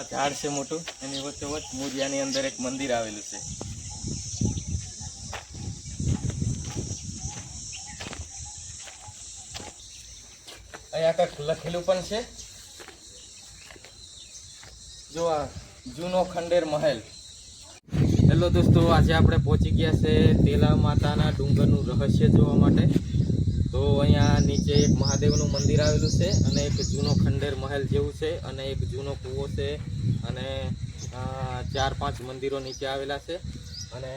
આ ઝાડ છે મોટું. એની વચ્ચે વચ્ચ મૂરિયાની અંદર એક મંદિર આવેલું છે. અહીંયા કંઈક લખેલું પણ છે. જો આ જૂનો ખંડેર મહેલ. હેલો દોસ્તો, આજે આપણે પહોંચી ગયા છે તેલા માતાના ડુંગરનું રહસ્ય જોવા માટે. તો અહીંયા નીચે એક મહાદેવનું મંદિર આવેલું છે અને એક જૂનો ખંડેર મહેલ જેવું છે અને એક જૂનો કૂવો છે અને ચાર પાંચ મંદિરો નીચે આવેલા છે. અને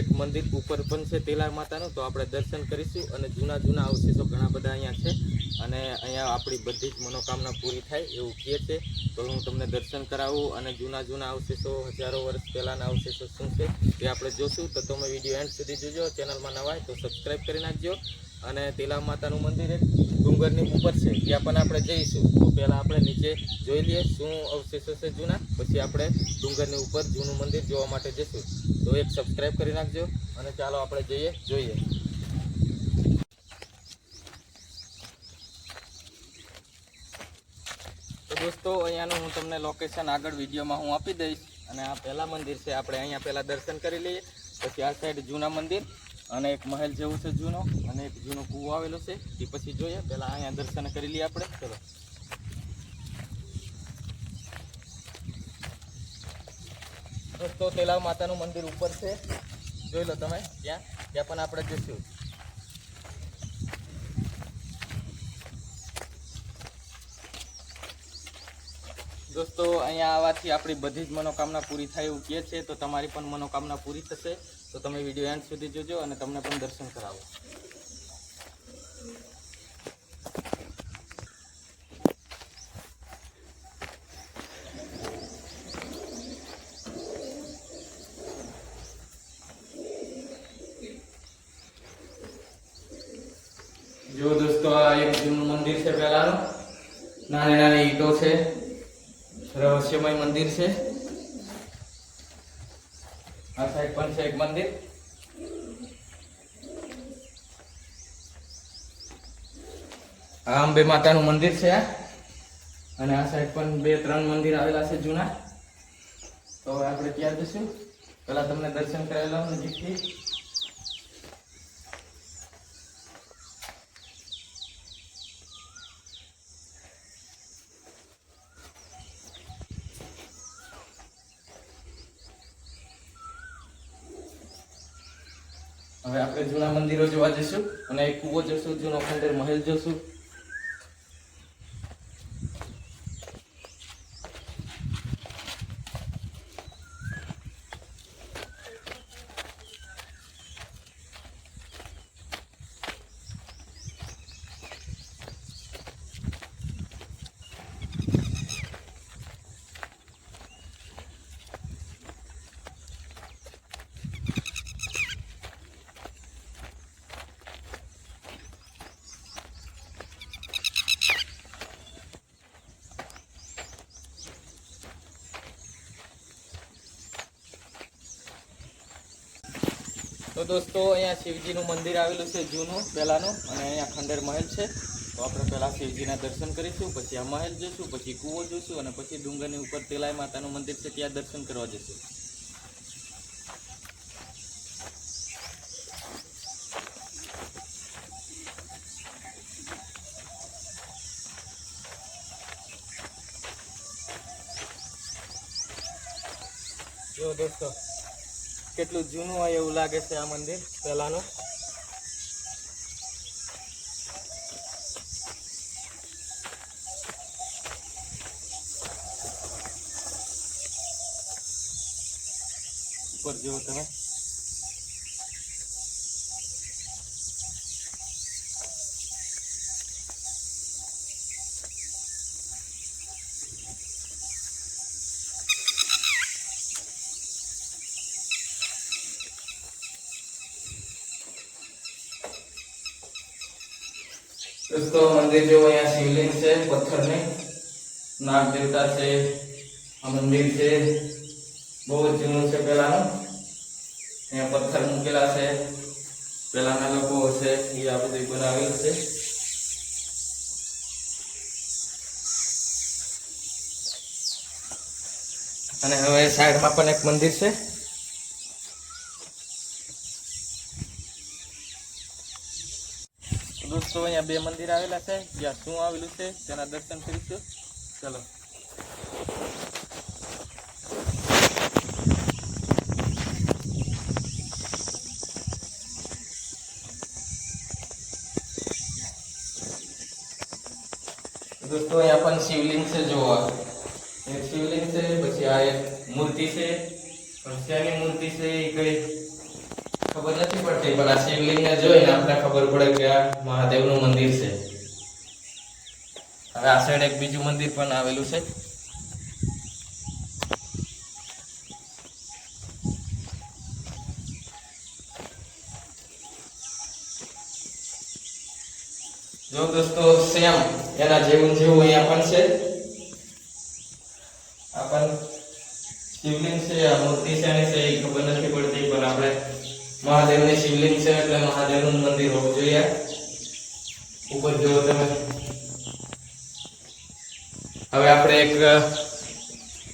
એક મંદિર ઉપર પણ છે તેલાર માતાનું, તો આપણે દર્શન કરીશું અને જૂના જૂના અવશેષો ઘણા બધા અહીંયા છે. અને અહીંયા આપણી બધી જ મનોકામના પૂરી થાય એવું કહે છે. તો હું તમને દર્શન કરાવું અને જૂના જૂના અવશેષો, હજારો વર્ષ પહેલાંના અવશેષો શું છે તે આપણે જોશું. તો તમે વીડિયો એન્ડ સુધી જોજો. ચેનલમાં નવા હોય તો સબસ્ક્રાઈબ કરી નાખજો. અને તેલા માતાનું મંદિર એક ડુંગરની ઉપર છે, ત્યાં પણ આપણે જઈશું. તો પહેલાં આપણે નીચે જોઈ લઈએ શું અવશેષો છે જૂના, પછી આપણે ડુંગરની ઉપર જૂનું મંદિર જોવા માટે જઈશું. તો એક સબસ્ક્રાઈબ કરી નાખજો અને ચાલો આપણે જઈએ, જોઈએ. દોસ્તો, અહીંયાનું હું તમને લોકેશન આગળ વિડીયોમાં હું આપી દઈશ. અને આ પહેલાં મંદિર છે, આપણે અહીંયા પહેલાં દર્શન કરી લઈએ. પછી આ સાઈડ જૂના મંદિર. અને એક મહેલ જેવું છે જૂનો, અને એક જૂનો કૂવો આવેલો છે. તે પછી જોઈએ. પહેલાં અહીંયા દર્શન કરી લઈએ આપણે. ચલો. દોસ્તો, તેલાવ માતાનું મંદિર ઉપર છે. જોઈ લો તમે. ત્યાં ત્યાં પણ આપણે જઈશું. દોસ્તો, અહીંયા આવવાથી આપણી બધી જ મનોકામના પૂરી થાય એવું કહે છે. તો તમારી પણ મનોકામના પૂરી થશે. તો તમે વીડિયો એન્ડ સુધી જોજો અને તમને પણ દર્શન કરાવો. જો દોસ્તો, આ એક જૂનું મંદિર છે પહેલાનું. નાની નાની ઈંટો છે. રહસ્યમય મંદિર છે. આ સાઈડ પણ છે એક મંદિર. આ અંબે માતાનું મંદિર છે અને આ સાઈડ પણ બે, ત્રણ મંદિર આવેલા છે જૂના. તો હવે આપણે ક્યાં જઈશું? પેલા તમને દર્શન કરાવેલા નજીકથી હવે આપણે જૂના મંદિરો જોવા જઈશું અને એક કૂવો જશું જૂનો ખંડેર મહેલ જોશું. તો દોસ્તો, અહીંયા શિવજીનું મંદિર આવેલું છે જૂનું, પહેલાંનું, અને અહીંયા ખંડેર મહેલ છે. તો આપણે પહેલાં શિવજીના દર્શન કરીશું, પછી આ મહેલ જોઈશું પછી કૂવો જોઈશું અને પછી ડુંગરની ઉપર તેલાઈ માતાનું મંદિર છે, ત્યાં દર્શન કરવા જઈશું. દોસ્તો કેટલું જૂનું હોય એવું લાગે છે આ મંદિર પહેલાનું? ઉપર જુઓ તમે. દોસ્તો મંદિર જો અહીંયા શિવલિંગ છે પથ્થરની નાગ દેવતા છે આ મંદિર છે બહુ જ જૂનું છે પહેલાનું અહીંયા પથ્થર મૂકેલા છે પહેલાના લોકો છે એ આ બધું બનાવેલું છે અને હવે સાઈડમાં પણ એક મંદિર છે તો દોસ્તો અહીંયા બે મંદિર આવેલા છે જ્યાં શું આવેલું છે તેના દર્શન કરીશું ચલો દોસ્તો અહીંયા પણ શિવલિંગ છે જોવા એક શિવલિંગ છે પછી આ એક મૂર્તિ છે પણ શેની મૂર્તિ છે એ કઈ ખબર નથી પડતી, પણ આ શિવલિંગને જોઈને આપણે ખબર પડે કે આ મહાદેવનું મંદિર છે. હવે આ સાઈડ એક બીજું મંદિર પણ આવેલું છે. જો દોસ્તો, સેમ એના જેવું જેવું અહીંયા પણ છે. આ પણ શિવલિંગ છે, આ મૂર્તિ છે એની છે એ ખબર નથી પડતી પણ આપણે મહાદેવની શિવલિંગ છે એટલે મહાદેવનું મંદિર હોવું જોઈએ. ઉપર જુઓ તમે. હવે આપણે એક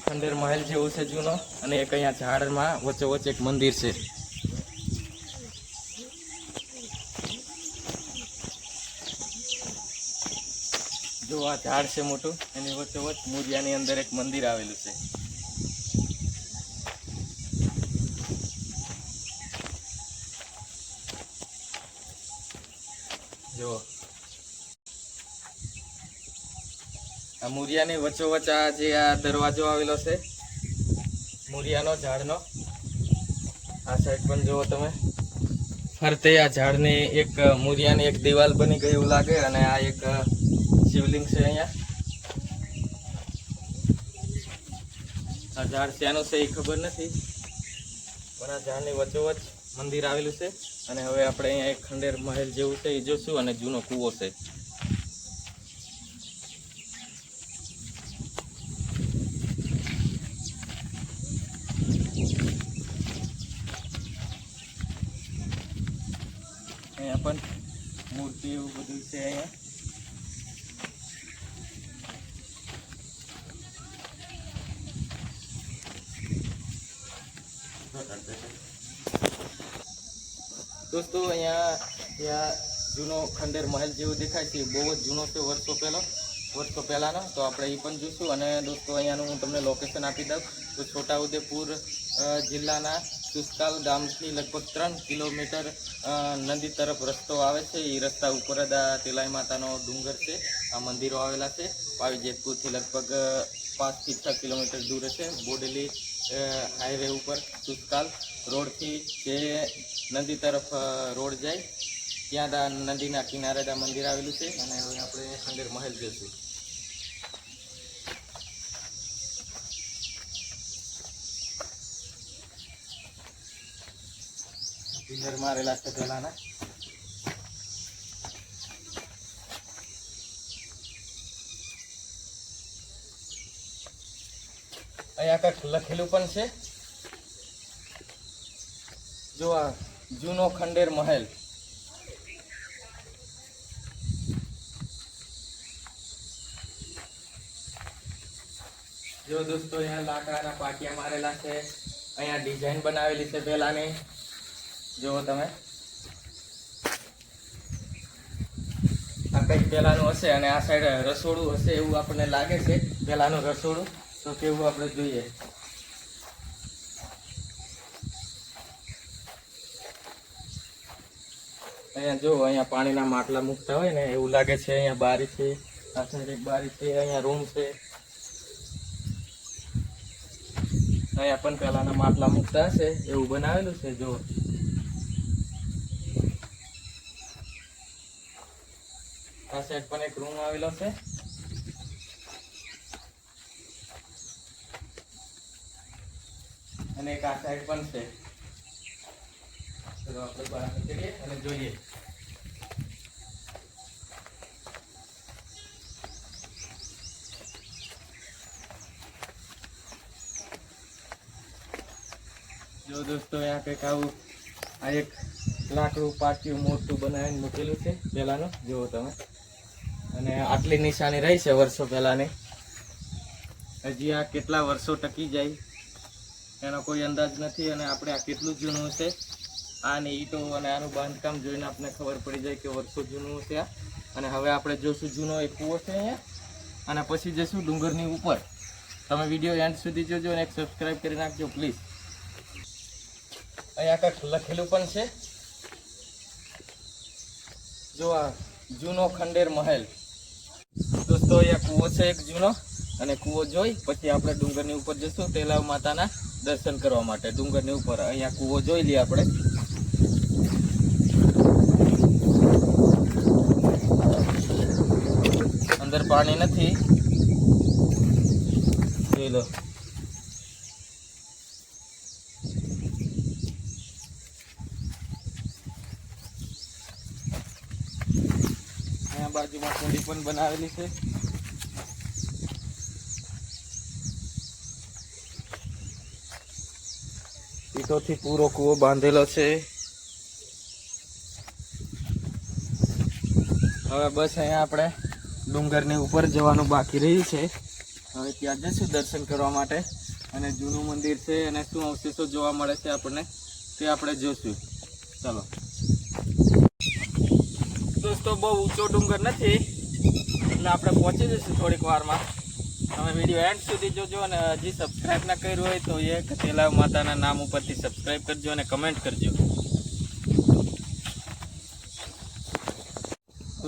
ખંડેર મહેલ જેવું છે જૂનો અને એક અહીંયા ઝાડમાં વચ્ચે વચ્ચે એક મંદિર છે. જો આ ઝાડ છે મોટું, એની વચ્ચે વચ્ચે મૂરિયાની અંદર એક મંદિર આવેલું છે. જો આ મૂરિયાની વચ્ચોવચ આ જે આ દરવાજો આવેલો છે, મૂરિયાનો ઝાડનો, આ સાઈડ પણ જુઓ તમે. ફરતે આ ઝાડની એક, મૂરિયાની એક દિવાલ બની ગઈ એવું લાગે અને આ એક શિવલિંગ છે અહીંયા. આ ઝાડ ત્યાંનું છે એ ખબર નથી, પણ આ ઝાડની વચ્ચોવચ મંદિર આવેલું છે. અને હવે આપણે અહીંયા એક ખંડેર મહેલ જેવું છે એ જોશું અને જૂનો કૂવો છે. અહીંયા પણ મૂર્તિ એવું બધું છે અહીંયા. દોસ્તો, અહીંયા ત્યાં જૂનો ખંડેર મહેલ જેવું દેખાય છે. બહુ જ જૂનો છે, વર્ષો પહેલો, વર્ષો પહેલાંનો. તો આપણે એ પણ જોઈશું અને દોસ્તો, અહીંયાનું હું તમને લોકેશન આપી દઉં. તો છોટાઉદેપુર જિલ્લાના સુસ્કાલ ગામથી લગભગ ત્રણ કિલોમીટર નદી તરફ રસ્તો આવે છે. એ રસ્તા ઉપર જ આ તેલાઈ માતાનો ડુંગર છે. આ મંદિરો આવેલા છે. પાવી જેતપુરથી લગભગ પાંચથી છ કિલોમીટર દૂર છે બોડેલી હાઈવે ઉપર સુસ્કાલ રોડથી જે નદી તરફ રોડ જાય. ત્યાં દા નદીના કિનારે દા મંદિર આવેલું છે અને હવે આપણે અંદર મહેલ જઈશું. પિલર મારેલા છે પેલાના અહીંયા કંઈક લખેલું પણ છે. જો આ જૂનો ખંડેર મહેલ. જો દોસ્તો, અહીંયા લાકડાના પાટિયા મારેલા છે. અહીંયા ડિઝાઇન બનાવેલી છે પેલાની જુઓ તમે. આ કંઈક પેલાનું હશે અને આ સાઈડ રસોડું હશે એવું આપણને લાગે છે. પેલાનું રસોડું. તો કેવું આપણે જોઈએ? અહીંયા જો, અહીંયા પાણીના માટલા મૂકતા હોય ને, એવું લાગે છે, અહીંયા બારી છે, આ એક બારી છે, અહીંયા રૂમ છે. અહીંયા પણ પેલાના માટલા મૂકતા હશે, એવું બનાવેલું છે, જો. આ સાઈડ પણ એક રૂમ આવેલો છે. અને એક આ સાઈડ પણ છે. જો દોસ્તો અહીંયા કંઈક આવું, આ એક લાકડું પાટિયું મોટું બનાવીને મૂકેલું છે પહેલાનું, જુઓ તમે. અને આટલી નિશાની રહી છે વર્ષો પહેલાની. હજી આ કેટલા વર્ષો ટકી જાય એનો કોઈ અંદાજ નથી અને આપણે આ કેટલું જૂનું છે આની ઈટો અને આનું બાંધકામ જોઈને આપણે ખબર પડી જાય કે વર્ષો જૂનું છે અને હવે આપણે જોશું જૂનો એક કૂવો છે અહીંયા. અને પછી જઈશું ડુંગરની ઉપર. તમે વીડિયો એન્ડ સુધી જોજો અને એક સબસ્ક્રાઈબ કરી નાખજો પ્લીઝ અહીંયા કંઈક લખેલું પણ છે. જો આ જૂનો ખંડેર મહેલ. દોસ્તો, અહીંયા કૂવો છે એક જૂનો. અને કૂવો જોઈ, પછી આપણે ડુંગરની ઉપર જઈશું, તેલાવ માતાના દર્શન કરવા માટે. ડુંગરની ઉપર, અહીંયા કૂવો જોઈ લઈએ આપણે અંદર પાણી નથી. જોઈ બાજુમાં થોડી પણ બનાવેલી છે. ઈટોથી પૂરો કૂવો બાંધેલો છે. હવે બસ અહીંયા આપણે ડુંગરની ઉપર જવાનું બાકી રહ્યું છે. હવે ત્યાં જઈશું દર્શન કરવા માટે. અને જૂનું મંદિર છે અને શું અવશેષો જોવા મળે છે આપણને તે આપણે જોઈશું ચાલો. દોસ્તો, બહુ ઊંચો ડુંગર નથી. એટલે આપણે પહોંચી જઈશું થોડીક વારમાં. તમે વીડિયો એન્ડ સુધી જોજો અને હજી સબસ્ક્રાઈબ ના કર્યું હોય તો એક તેલાવ માતાના નામ ઉપરથી સબસ્ક્રાઈબ કરજો અને કમેન્ટ કરજો.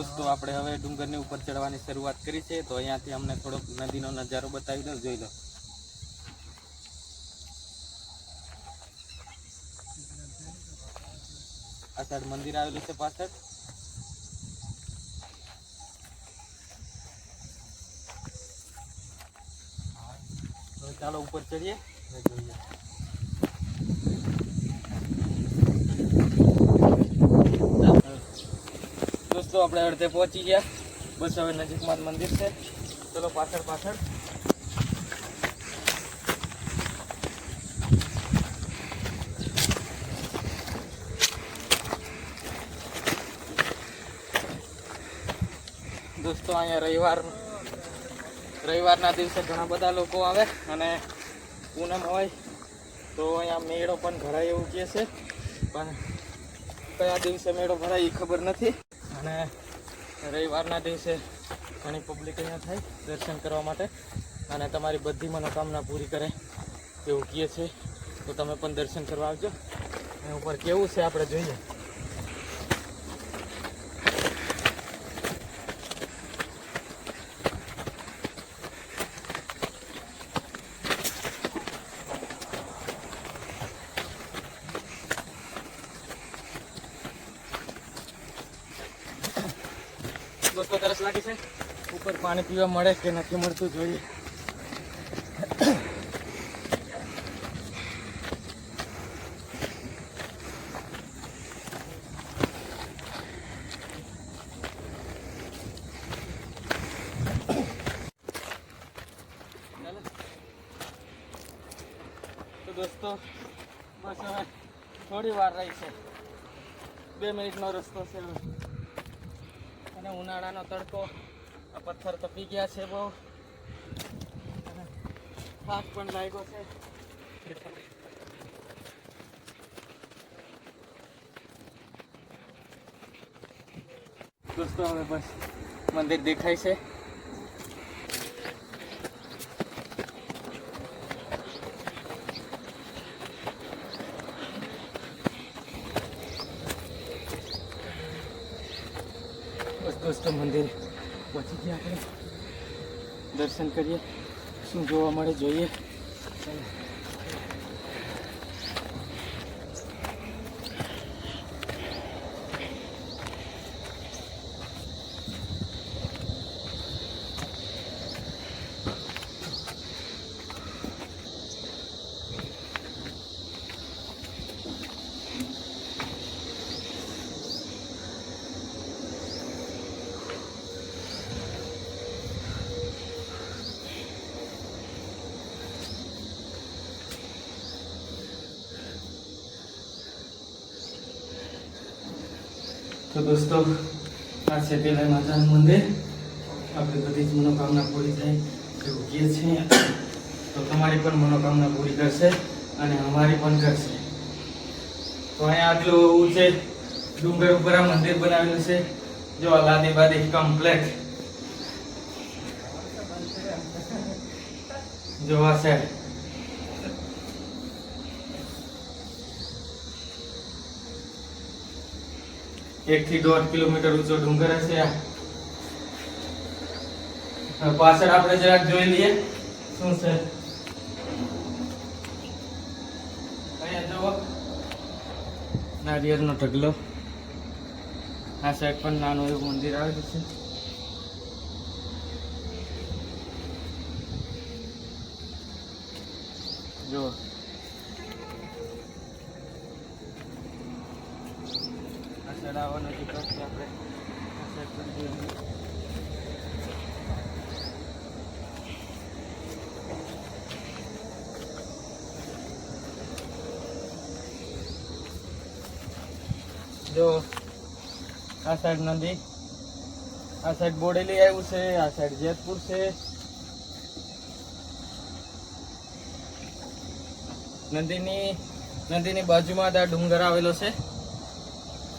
દોસ્તો, આપણે હવે ડુંગરની ઉપર ચડવાની શરૂઆત કરી છે. તો અહીંયાથી અમને થોડોક નદીનો નજારો બતાવી દો, જોઈ લો. આ મંદિર આવેલું છે પાછળ. ચાલો, ઉપર ચડીએ. દોસ્તો આપણે અડધે પહોંચી ગયા. બસ હવે નજીકમાં મંદિર છે. ચલો પાછળ પાછળ. દોસ્તો, અહીંયા રવિવાર, રવિવારના દિવસે ઘણા બધા લોકો આવે અને પૂનમ હોય તો અહીંયા મેળો પણ ભરાય એવું કહે છે. પણ કયા દિવસે મેળો ભરાય એ ખબર નથી. અને રવિવારના દિવસે ઘણી પબ્લિક અહીંયા થાય દર્શન કરવા માટે અને તમારી બધી મનોકામના પૂરી કરે એવું કહે છે તો તમે પણ દર્શન કરવા આવજો. ઉપર કેવું છે આપણે જોઈએ દોસ્તો તરસ લાગી છે ઉપર પાણી પીવા મળે કે નથી મળતું જોઈએ. દોસ્તો, બસ હવે થોડી વાર રહી બે મિનિટનો રસ્તો છે અને ઉનાળાનો તડકો પથ્થર તપી ગયા છે બહુ. થાક પણ લાગ્યો છે. દોસ્તો, હવે બસ મંદિર દેખાય છે. દોસ્તો, મંદિર પહોંચી ગયા આપણે દર્શન કરીએ શું જોવા મળે જોઈએ ચાલો. દોસ્તો, આ છે પેલા માતાનું મંદિર. આપણે બધી જ મનોકામના પૂરી થાય એવું કહે છે તો તમારી પણ મનોકામના પૂરી કરશે અને અમારી પણ કરશે. તો અહીંયા આટલું ઊંચે ડુંગર ઉપર આ મંદિર બનાવેલું છે. જો આ લાદી બાદી કમ્પ્લેટ જો આ સાઈડ એક થી દોઢ કિલોમીટર ઊંચો ડુંગર હશે આ. પાછળ આપણે જરાક જોઈ લઈએ. શું છે? અહીંયા જુઓ. નારિયેળનો ઢગલો. આ સાઈડ પણ નાનું એવું મંદિર આવેલું છે. જો આવવા છે આપણે જો, આ સાઈડ નદી. આ સાઈડ બોડેલી આવ્યું છે, આ સાઈડ જેતપુર છે. નદીની નદીની બાજુમાં આ ડુંગર આવેલો છે.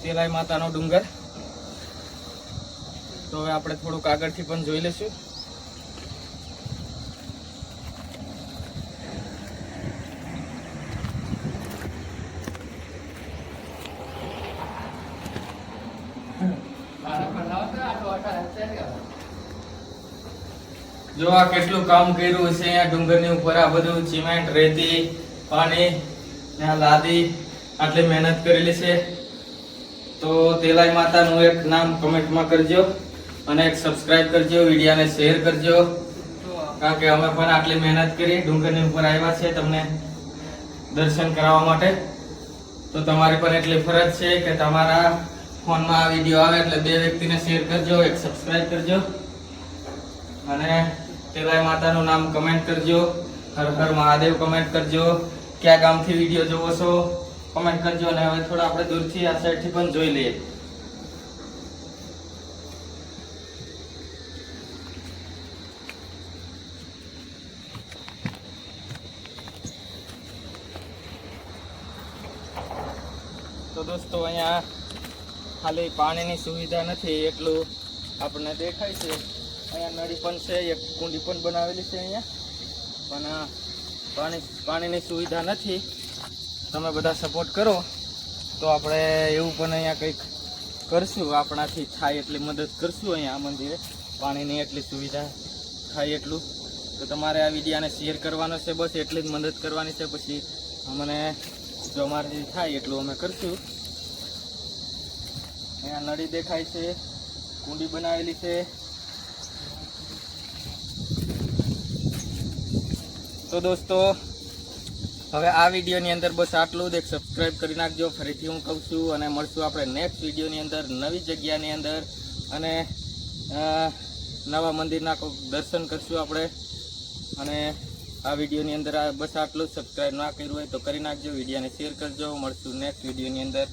તેલાઈ માતાનો ડુંગર. તો હવે આપણે થોડુંક આગળથી પણ જોઈ લઈશું. જો આ કેટલું કામ કર્યું છે અહીંયા ડુંગરની ઉપર, આ બધું સિમેન્ટ, રેતી, પાણી ને લાદી, આટલી મહેનત કરેલી છે. તો તેલાઈ માતાનું એક નામ કમેન્ટમાં કરજો અને એક સબસ્ક્રાઇબ કરજો, વિડીયાને શેર કરજો. કારણ કે અમે પણ આટલી મહેનત કરી, ડુંગરની ઉપર આવ્યા છે તમને દર્શન કરાવવા માટે. તો તમારી પણ એટલી ફરજ છે કે તમારા ફોનમાં આ વીડિયો આવે એટલે બે વ્યક્તિને શેર કરજો, એક સબસ્ક્રાઇબ કરજો. અને તેલાઈ માતાનું નામ કમેન્ટ કરજો. હર હર મહાદેવ કમેન્ટ કરજો. કયા ગામથી વીડિયો જોવો છો? કમેન્ટ કરજો અને હવે થોડા આપણે દૂરથી આ સાઈડથી પણ જોઈ લઈએ. તો દોસ્તો, અહીંયા ખાલી પાણીની સુવિધા નથી, એટલું આપણને દેખાય છે. અહીંયા નળી પણ છે, એક કુંડી પણ બનાવેલી છે અહીંયા. પણ પાણી, પાણીની સુવિધા નથી. તમે બધા સપોર્ટ કરો, તો આપણે એવું પણ અહીંયા કંઈક કરશું. આપણાથી થાય એટલી મદદ કરશું અહીંયા આ મંદિરે. પાણીની એટલી સુવિધા થાય એટલું. તો તમારે આ વિડીયાને શેર કરવાનો છે બસ, એટલી જ મદદ કરવાની છે. પછી અમને જો અમારાથી થાય એટલું અમે કરશું. અહીંયા નળી દેખાય છે, કુંડી બનાવેલી છે. તો દોસ્તો હવે આ વિડીયોની અંદર બસ આટલું જ. એક સબસ્ક્રાઈબ કરી નાખજો. ફરીથી હું કહું છું અને મળશું આપણે નેક્સ્ટ વિડીયોની અંદર, નવી જગ્યાની અંદર. અને નવા મંદિરના દર્શન કરશું આપણે. અને આ વિડીયોની અંદર બસ આટલું જ. સબસ્ક્રાઈબ ના કર્યું હોય તો કરી નાખજો. વિડીયોને શેર કરજો. મળશું નેક્સ્ટ વિડીયોની અંદર.